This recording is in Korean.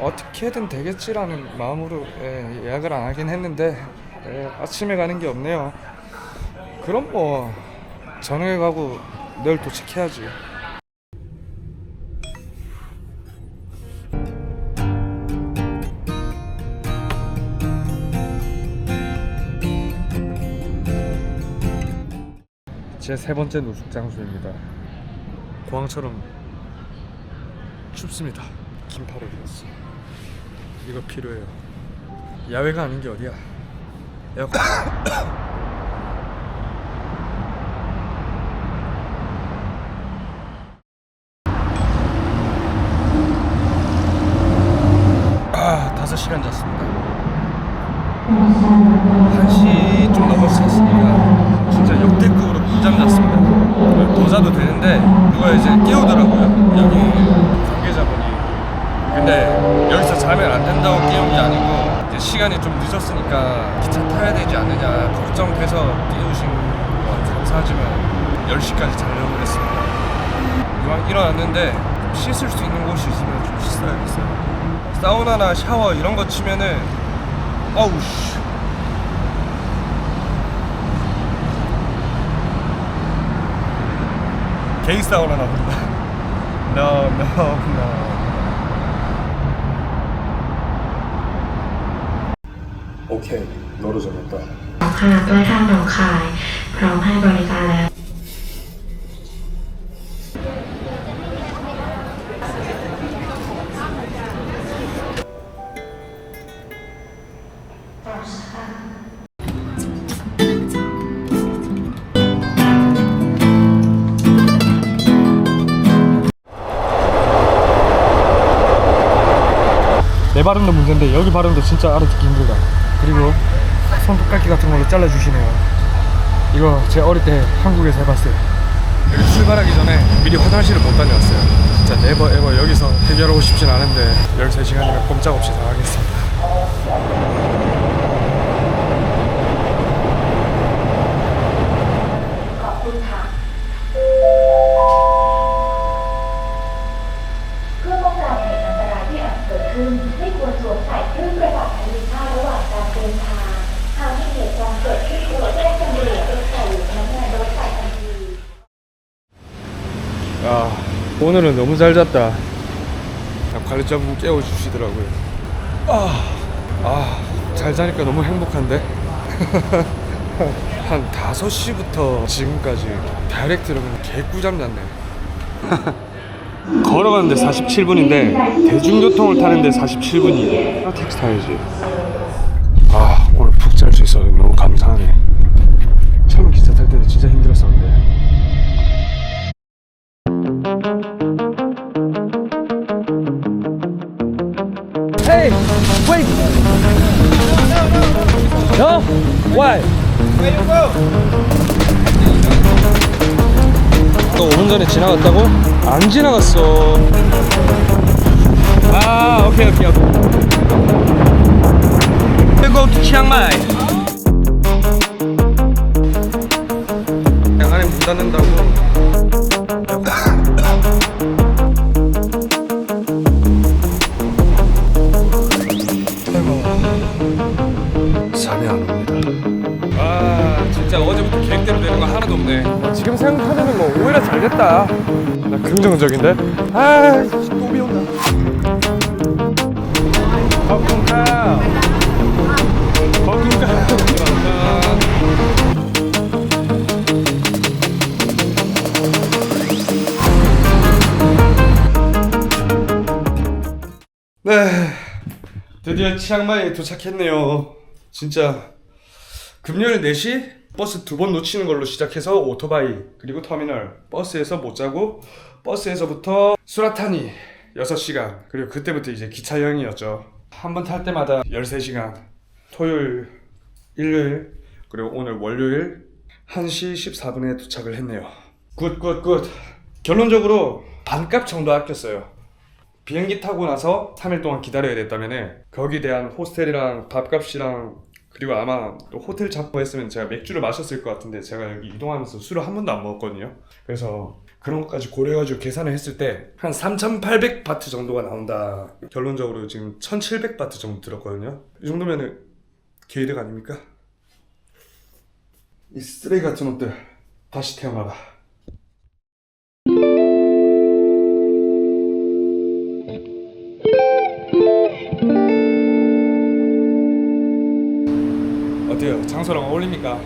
어떻게든 되겠지라는 마음으로 예, 예약을 안 하긴 했는데 예, 아침에 가는 게 없네요. 그럼 뭐 저녁에 가고 내일 도착해야지. 제 세 번째 노숙 장소입니다. 공항처럼 춥습니다. 긴팔을 입었어. 이거 필요해요. 야외가 아닌 게 어디야? 에어컨. 아, 시간 잤습니다. 1시 좀 넘어서 잤으니까 진짜 역대급으로 꿀잠 잤습니다. 더 자도 되는데 누가 이제 깨우더라고요. 여기 관계자분이. 근데 여기서 깨운 게 아니고 이제 시간이 좀 늦었으니까 기차 타야 되지 않느냐 걱정돼서 깨우신 거 감사하지만 10시까지 자려고 했습니다. 이왕 일어났는데 좀 씻을 수 있는 곳이 있으면 좀 씻어야겠어요. 사우나나 샤워 이런 거 치면은 어우 씨. 게이 사우나 나온다. No, no, no. 오케이, 너로 정했다. ค่ะด้วยทางหนองคาย พร้อมให้บริการแล้ว 내 발음도 문제인데 여기 발음도 진짜 알아듣기 힘들다. 그리고 손톱깎이 같은 걸로 잘라주시네요. 이거 제 어릴 때 한국에서 해봤어요. 여기 출발하기 전에 미리 화장실을 못 다녀왔어요. 진짜 네버 에버 여기서 해결하고 싶진 않은데 13시간이면 꼼짝없이 당하겠습니다. เพื่อป้องกันเหตุอันตรายที่อาจเกิดขึ้น ไม่ควรสวมใส่เครื่องประดับทางมีค่าระหว่างการเดินทาง หากมีเหตุการณ์เกิดขึ้นควรแจ้งตำรวจรถไฟหรือพนักงานรถไฟทันที 야, 오늘은 너무 잘 잤다. 관리자분 깨워주시더라고요. 아, 아, 잘 자니까 너무 행복한데? 한 5시부터 지금까지 다이렉트로 그냥 개꿀잠 잤네. 걸어가는데 47분인데 대중교통을 타는데 47분이에요. 택시 타야지. Hey, wait. No, Why? Where you go? 너 5분 전에 지나갔다고? 안 지나갔어. 아, 오케이, 오케이, 오케이. We go to Chiang Mai. 양안에 문 닫는다고. 하나도 없네. 지금 생각하면 뭐 오히려 잘 됐다. 나 긍정적인데? 아 또 비 온다. 버금카. 버금카. 네. 드디어 치앙마이에 도착했네요. 진짜 금요일 4시 버스 두 번 놓치는 걸로 시작해서 오토바이 그리고 터미널 버스에서 못 자고 버스에서부터 수라타니 6시간 그리고 그때부터 이제 기차 여행이었죠. 한 번 탈 때마다 13시간 토요일 일요일 그리고 오늘 월요일 1시 14분에 도착을 했네요. 굿굿굿 결론적으로 반값 정도 아꼈어요. 비행기 타고 나서 3일 동안 기다려야 됐다면 거기 대한 호스텔이랑 밥값이랑 그리고 아마 또 호텔 잡고 했으면 제가 맥주를 마셨을 것 같은데 제가 여기 이동하면서 술을 한 번도 안 먹었거든요. 그래서 그런 것까지 고려해가지고 계산을 했을 때 한 3,800 바트 정도가 나온다. 결론적으로 지금 1,700 바트 정도 들었거든요. 이 정도면은 개이득 아닙니까? 이 쓰레기 같은 옷들 다시 태어나라. 어때요? 장소랑 어울립니까?